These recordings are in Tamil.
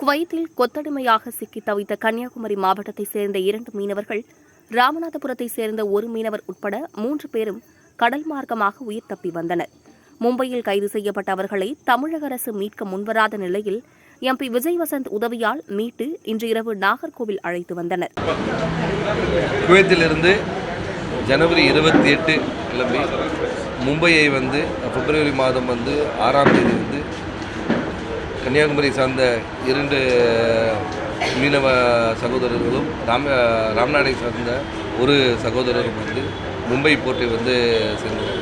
குவைத்தில் கொத்தடிமையாக சிக்கி தவித்த கன்னியாகுமரி மாவட்டத்தைச் சேர்ந்த இரண்டு மீனவர்கள் ராமநாதபுரத்தைச் சேர்ந்த ஒரு மீனவர் உட்பட மூன்று பேரும் கடல் மார்க்கமாக உயிர் தப்பி வந்தனர். மும்பையில் கைது செய்யப்பட்ட அவர்களை தமிழக அரசு மீட்க முன்வராத நிலையில் எம்பி விஜய் வசந்த் உதவியால் மீட்டு இன்று இரவு நாகர்கோவில் அழைத்து வந்தனர். குவைத்திலிருந்து ஜனவரி இருபத்தி எட்டு கிளம்பி மும்பையை வந்து பிப்ரவரி மாதம் வந்து ஆறாம் தேதி வந்து கன்னியாகுமரி சார்ந்த இரண்டு மீனவ சகோதரர்களும் ராம ராம்நாடை சார்ந்த ஒரு சகோதரரும் வந்து மும்பை போர்ட்டை வந்து சேர்ந்தனர்.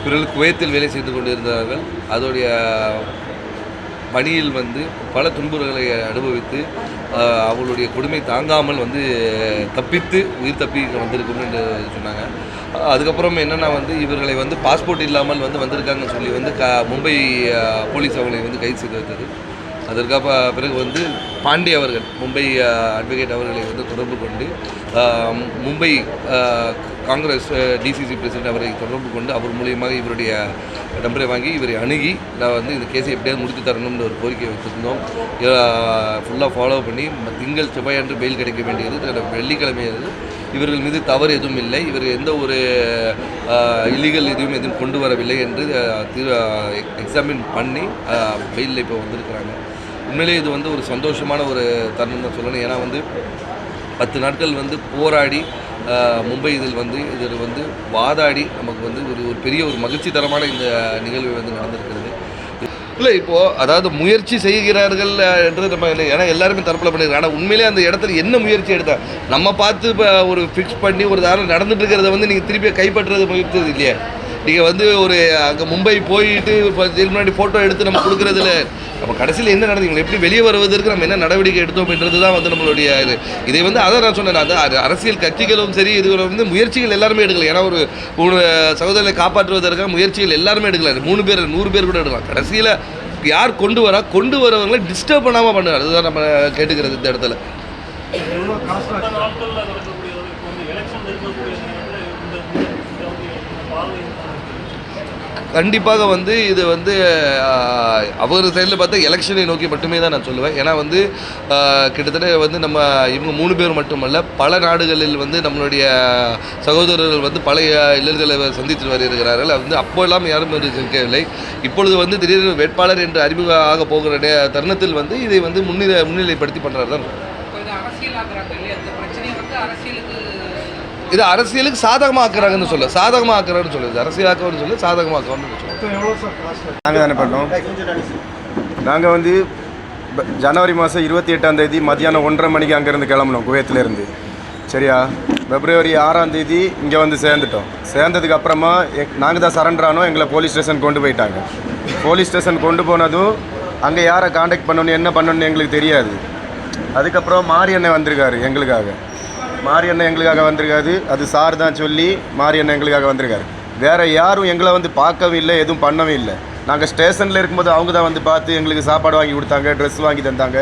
இவர்கள் குவைத்தில் வேலை செய்து கொண்டிருந்தார்கள். அதோடைய பணியில் வந்து பல துன்புறுகளை அனுபவித்து அவளுடைய கொடுமை தாங்காமல் வந்து தப்பித்து உயிர் தப்பி வந்திருக்கும் என்று சொன்னாங்க. அதுக்கப்புறம் என்னென்னா வந்து இவர்களை வந்து பாஸ்போர்ட் இல்லாமல் வந்து வந்திருக்காங்கன்னு சொல்லி வந்து க மும்பை போலீஸ் அவங்களை வந்து கைது செய்து வைத்தது. அதற்காக பிறகு வந்து பாண்டே அவர்கள் மும்பை அட்வொகேட் அவர்களை வந்து தொடர்பு கொண்டு மும்பை காங்கிரஸ் டிசிசி பிரசிடென்ட் அவரை தொடர்பு கொண்டு அவர் மூலியமாக இவருடைய நம்பரை வாங்கி இவரை அணுகி நான் வந்து இந்த கேஸை எப்படியாவது முடித்து தரணும்னு ஒரு கோரிக்கை வச்சுருந்தோம் ஃபுல்லாக ஃபாலோ பண்ணி திங்கள் செவ்வாய் பெயில் கிடைக்க வேண்டியது. வெள்ளிக்கிழமை அது. இவர்கள் மீது தவறு எதுவும் இல்லை. இவர் எந்த ஒரு இல்லீகல் எதுவும் எதுவும் கொண்டு வரவில்லை என்று எக்ஸாமின் பண்ணி பெயிலில் இப்போ வந்திருக்கிறாங்க. உண்மையிலேயே இது வந்து ஒரு சந்தோஷமான ஒரு தருணம் தான் சொல்லணும். ஏன்னா வந்து பத்து நாட்கள் வந்து போராடி மும்பை இதில் வந்து இதில் வந்து வாதாடி நமக்கு வந்து ஒரு ஒரு பெரிய ஒரு மகிழ்ச்சி தரமான இந்த நிகழ்வு வந்து நடந்திருக்கிறது. இல்லை இப்போது அதாவது முயற்சி செய்கிறார்கள் என்றது என்று நம்ம இல்லை ஏன்னா எல்லாருமே தரப்பில் பண்ணியிருக்காங்க ஆனால் உண்மையிலே அந்த இடத்துல என்ன முயற்சி எடுத்தா? நம்ம பார்த்து இப்போ ஒரு ஃபிக்ஸ் பண்ணி ஒரு தாரம் நடந்துட்டு இருக்கிறத வந்து நீங்கள் திருப்பி கைப்பற்றுறது முயற்சி இல்லையா? நீங்கள் வந்து ஒரு அங்கே மும்பை போயிட்டு இப்போ முன்னாடி ஃபோட்டோ எடுத்து நம்ம கொடுக்குறதுல அப்போ கடைசியில் என்ன நடந்தீங்க எப்படி வெளியே வருவதற்கு நம்ம என்ன நடவடிக்கை எடுத்தோம் அப்படின்றது தான் வந்து நம்மளுடைய இது. இதை வந்து அதை நான் சொன்னேன் அது அரசியல் கட்சிகளும் சரி இது வந்து முயற்சிகள் எல்லாருமே எடுக்கல. ஏன்னா ஒரு ஒரு சகோதரனை காப்பாற்றுவதற்காக முயற்சிகள் எல்லாருமே எடுக்கல. மூணு பேர் நூறு பேர் கூட எடுக்கலாம். கடைசியில் யார் கொண்டு வரா கொண்டு வரவங்களை டிஸ்டர்ப் பண்ணாமல் பண்ணுவார் அதுதான் நம்ம கேட்டுக்கிறது இந்த இடத்துல நாட்களில் நடக்கக்கூடியது இப்போ வந்து எலெக்ஷன் இருக்கக்கூடிய நேரத்தில் இந்த இந்த வந்து இந்த பார்வை கண்டிப்பாக வந்து இது வந்து அவர் சைடில் பார்த்தா எலெக்ஷனை நோக்கி மட்டுமே தான் நான் சொல்லுவேன். ஏன்னா வந்து கிட்டத்தட்ட வந்து நம்ம இவங்க மூணு பேர் மட்டுமல்ல பல நாடுகளில் வந்து நம்மளுடைய சகோதரர்கள் வந்து பழைய இல்லல்களை சந்தித்து வருகிறார்கள். வந்து அப்போல்லாம் யாரும் இருக்கவில்லை இப்பொழுது வந்து திடீர்னு வேட்பாளர் என்று அறிமுக ஆக போகிற தருணத்தில் வந்து இதை வந்து முன்னிலை முன்னிலைப்படுத்தி பண்ணுறாரு தான் இப்போ இது அரசியலாக்குறாங்க இல்லையா இந்த பிரச்சனையை வந்து அரசியலுக்கு இது அரசியலுக்கு சாதகமாக்குறாங்கன்னு சொல்ல. சாதகமாக்குறாங்கன்னு சொல்லுது அரசியலாக்கணும்னு சொல்லி சாதகமாக்கணும்னு சொல்லுது நாங்கள் தானே பண்ணோம். நாங்கள் வந்து ஜனவரி மாதம் இருபத்தி எட்டாம் தேதி மதியானம் ஒன்றரை மணிக்கு அங்கேருந்து கிளம்புனோம் குவைத்திலேருந்து. சரியா? பிப்ரவரி ஆறாம் தேதி இங்கே வந்து சேர்ந்துட்டோம். சேர்ந்ததுக்கு அப்புறமா நாங்கள் தான் சரண்டர் ஆனோம் எங்களை போலீஸ் ஸ்டேஷன் கொண்டு போயிட்டாங்க. போலீஸ் ஸ்டேஷன் கொண்டு போனதும் அங்கே யாரை காண்டாக்ட் பண்ணணும் என்ன பண்ணணும்னு எங்களுக்கு தெரியாது. அதுக்கப்புறம் மாரியண்ணன் வந்திருக்காரு எங்களுக்காக. மாரியண்ணன் எங்களுக்காக வந்திருக்காது அது சார் தான் சொல்லி மாரியண்ணன் எங்களுக்காக வந்திருக்காரு. வேறு யாரும் எங்களை வந்து பார்க்கவும் இல்லை எதுவும் பண்ணவும் இல்லை. நாங்கள் ஸ்டேஷனில் இருக்கும்போது அவங்க தான் வந்து பார்த்து எங்களுக்கு சாப்பாடு வாங்கி கொடுத்தாங்க ட்ரெஸ் வாங்கி தந்தாங்க.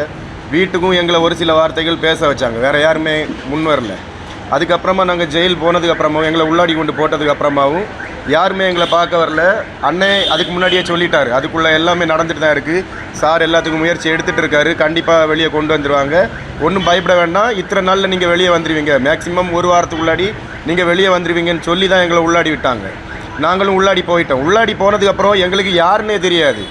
வீட்டுக்கும் எங்களை ஒரு சில வார்த்தைகள் பேச வச்சாங்க. வேறு யாருமே முன் வரல. அதுக்கப்புறமா நாங்கள் ஜெயில் போனதுக்கப்புறமாவும் எங்களை உள்ளாடி கொண்டு போட்டதுக்கப்புறமாவும் யாருமே எங்களை பார்க்க வரல. அண்ணே அதுக்கு முன்னாடியே சொல்லிட்டார். அதுக்குள்ளே எல்லாமே நடந்துட்டு தான் இருக்குது சார் எல்லாத்துக்கும் முயற்சி எடுத்துகிட்டு இருக்காரு. கண்டிப்பாக வெளியே கொண்டு வந்துடுவாங்க ஒன்றும் பயப்பட வேண்டாம். இத்தனை நாளில் நீங்கள் வெளியே வந்துருவீங்க. மேக்ஸிமம் ஒரு வாரத்துக்கு உள்ளாடி நீங்கள் வெளியே வந்துருவீங்கன்னு சொல்லி தான் எங்களை உள்ளாடி விட்டாங்க. நாங்களும் உள்ளாடி போயிட்டோம். உள்ளாடி போனதுக்கப்புறம் எங்களுக்கு யாருன்னே தெரியாது.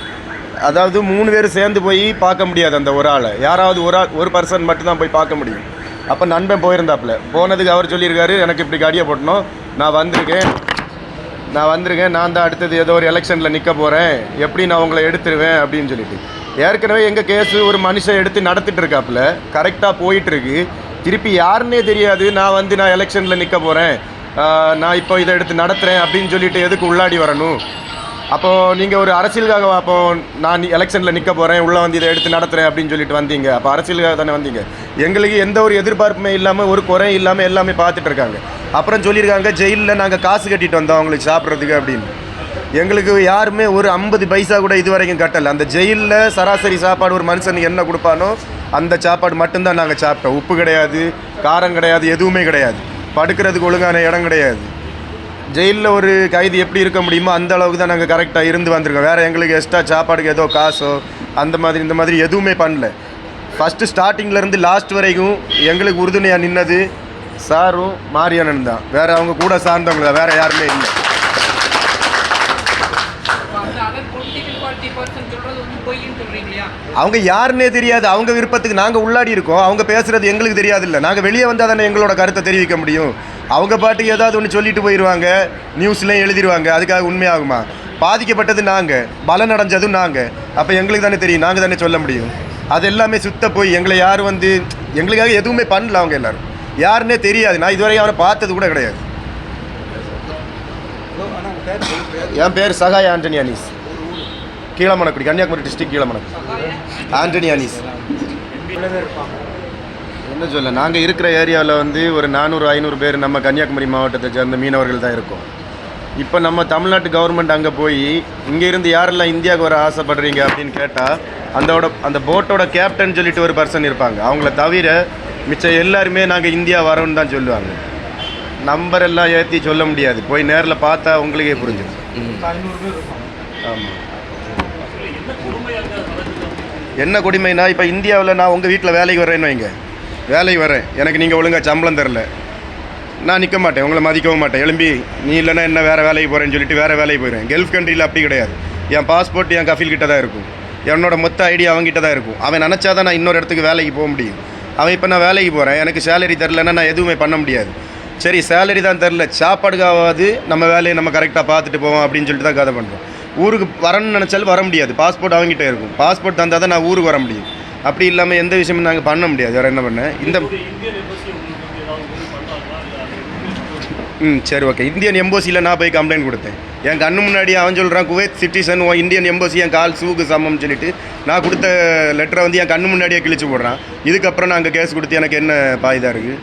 அதாவது மூணு பேர் சேர்ந்து போய் பார்க்க முடியாது அந்த ஒரு ஆளை. யாராவது ஒரு ஆள் ஒரு பர்சன் மட்டும்தான் போய் பார்க்க முடியும். அப்போ நண்பன் போயிருந்தாப்புல. போனதுக்கு அவர் சொல்லியிருக்காரு எனக்கு இப்படி கடியை போட்டணும். நான் வந்திருக்கேன். நான் வந்திருக்கேன் நான் தான் அடுத்தது ஏதோ ஒரு எலெக்ஷனில் நிற்க போகிறேன் எப்படி நான் உங்களை எடுத்துருவேன் அப்படின்னு சொல்லிட்டு. ஏற்கனவே எங்கள் கேஸு ஒரு மனுஷன் எடுத்து நடத்திட்டு இருக்காப்புல. கரெக்டாக போயிட்டுருக்கு. திருப்பி யாருன்னே தெரியாது. நான் வந்து நான் எலெக்ஷனில் நிற்க போகிறேன் நான் இப்போ இதை எடுத்து நடத்துகிறேன் அப்படின்னு சொல்லிட்டு எதுக்கு உள்ளாடி வரணும்? அப்போது நீங்கள் ஒரு அரசியலுக்காக அப்போ நான் எலெக்ஷனில் நிற்க போகிறேன் உள்ளே வந்து இதை எடுத்து நடத்துகிறேன் அப்படின்னு சொல்லிட்டு வந்தீங்க. அப்போ அரசியலுக்காக தானே வந்தீங்க. எங்களுக்கு எந்த ஒரு எதிர்பார்ப்புமே இல்லாமல் ஒரு குறையும் இல்லாமல் எல்லாமே பார்த்துட்டு இருக்காங்க. அப்புறம் சொல்லியிருக்காங்க ஜெயிலில் நாங்கள் காசு கட்டிட்டு வந்தோம் அவங்களுக்கு சாப்பிட்றதுக்கு அப்படின்னு. எங்களுக்கு யாருமே ஒரு ஐம்பது பைசா கூட இது வரைக்கும் கட்டலை. அந்த ஜெயிலில் சராசரி சாப்பாடு ஒரு மனுஷனுக்கு என்ன கொடுப்பானோ அந்த சாப்பாடு மட்டும்தான் நாங்கள் சாப்பிட்டோம். உப்பு கிடையாது காரம் கிடையாது எதுவுமே கிடையாது. படுக்கிறதுக்கு ஒழுங்கான இடம் கிடையாது. ஜெயிலில் ஒரு கைது எப்படி இருக்க முடியுமோ அந்த அளவுக்கு தான் நாங்கள் கரெக்டாக இருந்து வந்திருக்கோம். வேறு எங்களுக்கு எக்ஸ்ட்ரா சாப்பாடுக்கு ஏதோ காசோ அந்த மாதிரி இந்த மாதிரி எதுவுமே பண்ணல. ஃபஸ்ட்டு ஸ்டார்டிங்லேருந்து லாஸ்ட் வரைக்கும் எங்களுக்கு உறுதுணையாக நின்னது சாரும் மாரியண்ணன் தான். வேற அவங்க கூட சார்ந்தவங்க தான் வேறு யாருமே இல்லை. அவங்க யாருன்னே தெரியாது. அவங்க விருப்பத்துக்கு நாங்கள் உள்ளாடி இருக்கோம். அவங்க பேசுகிறது எங்களுக்கு தெரியாது இல்லை நாங்கள் வெளியே வந்தால் தானே எங்களோட கருத்தை தெரிவிக்க முடியும். அவங்க பாட்டுக்கு ஏதாவது ஒன்று சொல்லிட்டு போயிடுவாங்க நியூஸ்லாம் எழுதிடுவாங்க அதுக்காக உண்மையாகுமா? பாதிக்கப்பட்டது நாங்கள் பலன் அடைஞ்சதும் நாங்கள் அப்போ எங்களுக்கு தானே தெரியும். நாங்கள் தானே சொல்ல முடியும். அது எல்லாமே சுத்த போய் எங்களை யாரும் வந்து எங்களுக்காக எதுவுமே பண்ணல அவங்க எல்லாரும். யாருன்னே தெரியாது. நான் இதுவரையும் அவனை பார்த்தது கூட கிடையாது. என் பேர் சகாய் ஆண்டனி அனீஸ். கீழமணக்குடி கன்னியாகுமரி டிஸ்ட்ரிக்ட் கீழமணக்கு. ஆண்டனி அனீஸ். என்ன சொல்ல நாங்கள் இருக்கிற ஏரியாவில் வந்து ஒரு நானூறு ஐநூறு பேர் நம்ம கன்னியாகுமரி மாவட்டத்தை சேர்ந்த மீனவர்கள் தான் இருக்கோம். இப்போ நம்ம தமிழ்நாட்டு கவர்மெண்ட் அங்கே போய் இங்கேருந்து யாரெல்லாம் இந்தியாவுக்கு வர ஆசைப்படுறீங்க அப்படின்னு கேட்டால் அந்தோட அந்த போட்டோட கேப்டன் சொல்லிட்டு ஒரு பர்சன் இருப்பாங்க. அவங்கள தவிர மிச்சம் எல்லாருமே நாங்கள் இந்தியா வரோன்னு தான் சொல்லுவாங்க. நம்பர் எல்லாம் ஏற்றி சொல்ல முடியாது. போய் நேரில் பார்த்தா உங்களுக்கே புரிஞ்சிடும். ஆமாம் என்ன கொடுமைனா இப்போ இந்தியாவில் நான் உங்கள் வீட்டில் வேலைக்கு வரேன்னு வைங்க. வேலைக்கு வரேன். எனக்கு நீங்கள் ஒழுங்காக சம்பளம் தரல. நான் நிற்க மாட்டேன். உங்களை மதிக்கவும் மாட்டேன். எழும்பி நீ இல்லைன்னா என்ன வேறு வேலைக்கு போகிறேன்னு சொல்லிட்டு வேறு வேலைக்கு போயிடுவேன். கல்ஃப் கண்ட்ரியில் அப்படி கிடையாது. என் பாஸ்போர்ட் என் கஃபீல் கிட்ட தான் இருக்கும். என்னோட மொத்த ஐடியா அவங்ககிட்ட தான் இருக்கும். அவன் நினச்சா தான் நான் இன்னொரு இடத்துக்கு வேலைக்கு போக முடியும். அவன் இப்போ நான் வேலைக்கு போகிறேன் எனக்கு சேலரி தரலன்னா நான் எதுவுமே பண்ண முடியாது. சரி சேலரி தான் தரல. சாப்பாடுக்காவது நம்ம வேலையை நம்ம கரெக்டாக பார்த்துட்டு போவோம் அப்படின்னு சொல்லிட்டு தான் கதை பண்ணுறோம் ஊருக்கு வரணும்னு நினச்சாலும் வர முடியாது. பாஸ்போர்ட் அவங்ககிட்ட இருக்கும். பாஸ்போர்ட் தந்தால் தான் நான் ஊருக்கு வர முடியும். அப்படி இல்லாமல் எந்த விஷயமும் நாங்கள் பண்ண முடியாது. வேறு என்ன பண்ண? இந்த ஒரு இந்தியன் எம்பசி உங்களுக்கு வந்து ஏதாவது உதவி பண்ணுறாங்களா இல்லை ம் சரி ஓகே இந்தியன் எம்போசியில் நான் போய் கம்ப்ளைண்ட் கொடுத்தேன். என் கண்ணு முன்னாடி அவன் சொல்கிறான் குவைத் சிட்டிசன் உன் இந்தியன் எம்போசி என் கால் சூக்கு சமம்னு சொல்லிட்டு நான் கொடுத்த லெட்டரை வந்து என் கண்ணு முன்னாடியே கிழிச்சு போடுறான். இதுக்கப்புறம் நான் அங்கே கேஸ் கொடுத்து எனக்கு என்ன பாயுதா இருக்குது